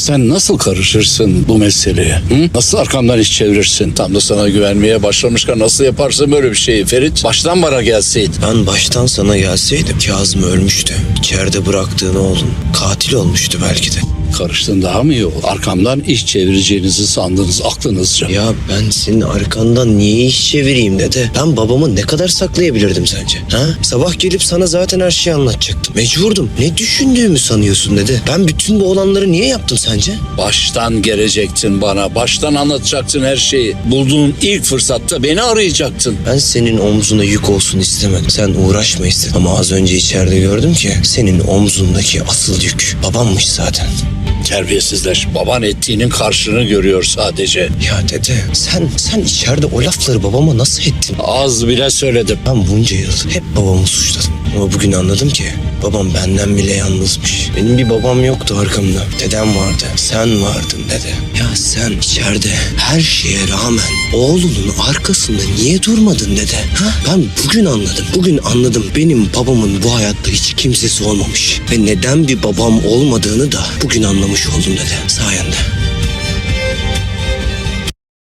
Sen nasıl karışırsın bu meseleye? Hı? Nasıl arkamdan iş çevirirsin? Tam da sana güvenmeye başlamışken nasıl yaparsın böyle bir şeyi Ferit? Baştan bana gelseydin. Ben baştan sana gelseydim Kazım ölmüştü. İçeride bıraktığın oğlun katil olmuştu belki de. Karıştın daha mı iyi oldu? Arkamdan iş çevireceğinizi sandınız aklınızca. Ya ben senin arkandan niye iş çevireyim dede? Ben babamı ne kadar saklayabilirdim sence? Ha? Sabah gelip sana zaten her şeyi anlatacaktım. Mecburdum. Ne düşündüğümü sanıyorsun dede? Ben bütün bu olanları niye yaptım sence? Baştan gelecektin bana. Baştan anlatacaktın her şeyi. Bulduğun ilk fırsatta beni arayacaktın. Ben senin omzuna yük olsun istemedim. Sen uğraşma istedim. Ama az önce içeride gördüm ki senin omzundaki asıl yük babammış zaten. Terbiyesizleş. Baban ettiğinin karşılığını görüyor sadece. Ya dede sen sen içeride o lafları babama nasıl ettin? Az bile söyledim. Ben bunca yıl hep babamı suçladım. Ama bugün anladım ki babam benden bile yalnızmış. Benim bir babam yoktu arkamda. Dedem vardı. Sen vardın dede. Ya sen içeride her şeye rağmen oğlunun arkasında niye durmadın dede? Ha? Ben bugün anladım. Bugün anladım benim babamın bu hayatta hiç kimsesi olmamış. Ve neden bir babam olmadığını da bugün anlamış oldum dede sayende.